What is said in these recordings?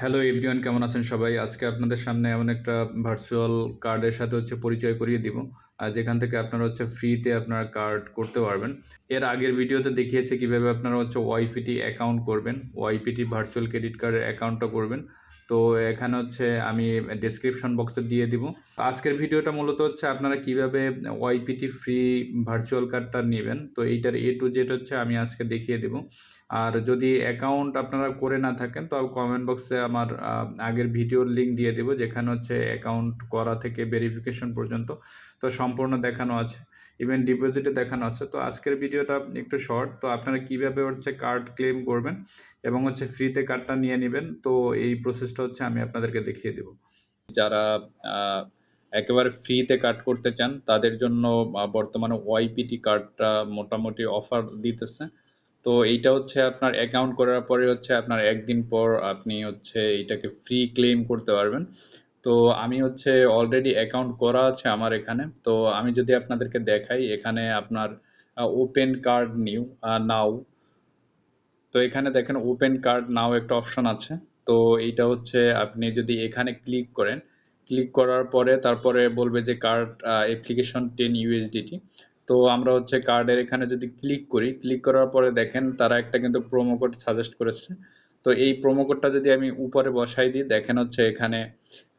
Hello everyone কেমন আছেন সবাই? আজকে আপনাদের সামনে এমন একটা ভার্চুয়াল কার্ডের সাথে হচ্ছে পরিচয় করিয়ে দিব। আর যেখান থেকে আপনারা হচ্ছে ফ্রিতে আপনারা কার্ড করতে পারবেন। এর আগের ভিডিওতে দেখিয়েছে কীভাবে আপনারা হচ্ছে ওয়াইপিটি অ্যাকাউন্ট করবেন। ওয়াইপিটি ভার্চুয়াল ক্রেডিট কার্ডের অ্যাকাউন্টটা করবেন। তো এখানে হচ্ছে আমি ডেসক্রিপশন বক্সে দিয়ে দিব। আজকের ভিডিওটা মূলত হচ্ছে আপনারা কীভাবে ওয়াইপিটি ফ্রি ভার্চুয়াল কার্ডটা নেবেন, তো এইটার এ টু জেড হচ্ছে আমি আজকে দেখিয়ে দেব। আর যদি অ্যাকাউন্ট আপনারা করে না থাকেন তো কমেন্ট বক্সে আমার আগের ভিডিওর লিঙ্ক দিয়ে দেবো, যেখানে হচ্ছে অ্যাকাউন্ট করা থেকে ভেরিফিকেশন পর্যন্ত। তো সম্পূর্ণ দেখানো আছে। ইভেন ডিপোজিটে দেখানো আছে। তো আজকের ভিডিওটা একটু শর্ট তো আপনারা কীভাবে হচ্ছে কার্ড ক্লেম করবেন এবং হচ্ছে ফ্রিতে কার্ডটা নিয়ে নেবেন, তো এই প্রসেসটা হচ্ছে আমি আপনাদেরকে দেখিয়ে দেবো। যারা একেবারে ফ্রিতে কার্ড করতে চান, তাদের জন্য বর্তমানে ওয়াইপিটি কার্ডটা মোটামুটি অফার দিতেছে। তো এইটা হচ্ছে আপনার অ্যাকাউন্ট করার পরে হচ্ছে আপনার একদিন পর আপনি হচ্ছে এটাকে ফ্রি ক্লেম করতে পারবেন। তো আমি হচ্ছে অলরেডি অ্যাকাউন্ট করা আছে আমার এখানে। তো আমি যদি আপনাদেরকে দেখাই, এখানে আপনার ওপেন কার্ড নিউ নাও তো এখানে দেখেন ওপেন কার্ড নাও একটা অপশন আছে। তো এইটা হচ্ছে আপনি যদি এখানে ক্লিক করেন ক্লিক করার পরে তারপরে বলবে যে কার্ড অ্যাপ্লিকেশন টেন ইউএসডিটি তো আমরা হচ্ছে কার্ডের এখানে যদি ক্লিক করি ক্লিক করার পরে দেখেন তারা একটা কিন্তু প্রোমো কোড সাজেস্ট করেছে। তো এই প্রোমো কোডটা যদি আমি উপরে বসাই দিই, দেখেন হচ্ছে এখানে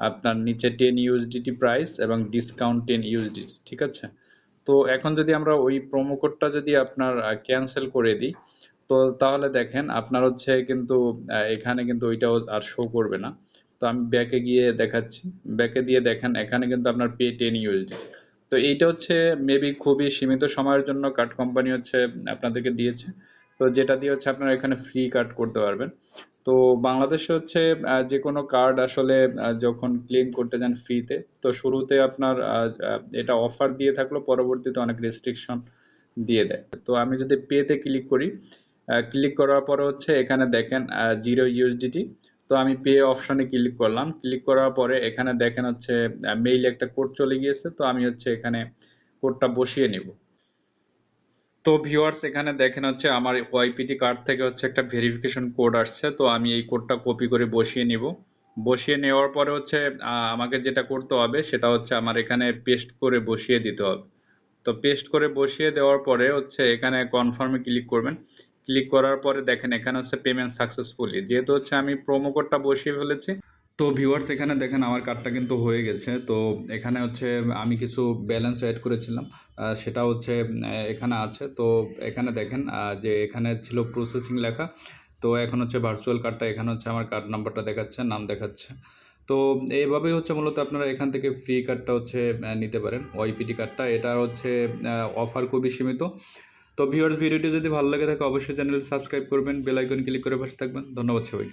আপনার নিচে টেন ইউএসডিটি প্রাইস এবং ডিসকাউন্ট টেন ইউএসডিটি ঠিক আছে? তো এখন যদি আমরা ওই প্রোমো কোডটা যদি আপনার ক্যান্সেল করে দিই, তো তাহলে দেখেন আপনার হচ্ছে কিন্তু এখানে কিন্তু ওইটাও আর শো করবে না। তো আমি ব্যাকে গিয়ে দেখাচ্ছি। ব্যাকে দিয়ে দেখেন এখানে কিন্তু আপনার পে টেন ইউএসডি তো এইটা হচ্ছে মেবি খুবই সীমিত সময়ের জন্য কার্ড কোম্পানি হচ্ছে আপনাদেরকে দিয়েছে। তো যেটা দিয়ে হচ্ছে আপনারা এখানে ফ্রি কার্ড করতে পারবেন। তো বাংলাদেশে হচ্ছে যে কোনো কার্ড আসলে যখন ক্লেম করতে যান ফ্রিতে তো শুরুতে আপনার এটা অফার দিয়ে থাকলেও পরবর্তীতে অনেক রেস্ট্রিকশন দিয়ে দেয়। তো আমি যদি পেতে ক্লিক করি ক্লিক করার পরে হচ্ছে এখানে দেখেন জিরো ইউএসডিটি তো আমি পে অপশনে ক্লিক করলাম। ক্লিক করার পরে এখানে দেখেন হচ্ছে মেইল একটা কোড চলে গিয়েছে, তো আমি হচ্ছে এখানে কোডটা বসিয়ে নিব। তো ভিউয়ার্স এখানে দেখেন হচ্ছে আমার ওয়াইপিটি কার্ড থেকে হচ্ছে একটা ভেরিফিকেশন কোড আসছে, তো আমি এই কোডটা কপি করে বসিয়ে নিব। বসিয়ে নেওয়ার পরে হচ্ছে আমাকে যেটা করতে হবে সেটা হচ্ছে আমার এখানে পেস্ট করে বসিয়ে দিতে হবে। তো পেস্ট করে বসিয়ে দেওয়ার পরে হচ্ছে এখানে কনফার্মে ক্লিক করবেন। ক্লিক করার পরে দেখেন এখানে হচ্ছে পেমেন্ট সাকসেসফুলি যেহেতু হচ্ছে আমি প্রোমো কোডটা বসিয়ে ফেলেছি তো ভিউয়ার্স এখানে দেখেন আমার কার্ডটা কিন্তু হয়ে গেছে। তো এখানে হচ্ছে আমি কিছু ব্যালেন্স অ্যাড করেছিলাম। সেটা হচ্ছে এখানে আছে। তো এখানে দেখেন যে এখানে ছিল প্রসেসিং লেখা। তো এখন হচ্ছে ভার্চুয়াল কার্ডটা এখানে হচ্ছে আমার কার্ড নাম্বারটা দেখাচ্ছে, নাম দেখাচ্ছে। তো এইভাবেই হচ্ছে মূলত আপনারা এখান থেকে ফ্রি কার্ডটা হচ্ছে নিতে পারেন। ওয়াইপিটি কার্ডটা এটা হচ্ছে অফার খুবই সীমিত। তো ভিউয়ার্স ভিডিওটি যদি ভালো লাগে থাকে, অবশ্যই চ্যানেল সাবস্ক্রাইব করবেন। বেল আইকন ক্লিক করে পাশে থাকবেন। ধন্যবাদ সবাই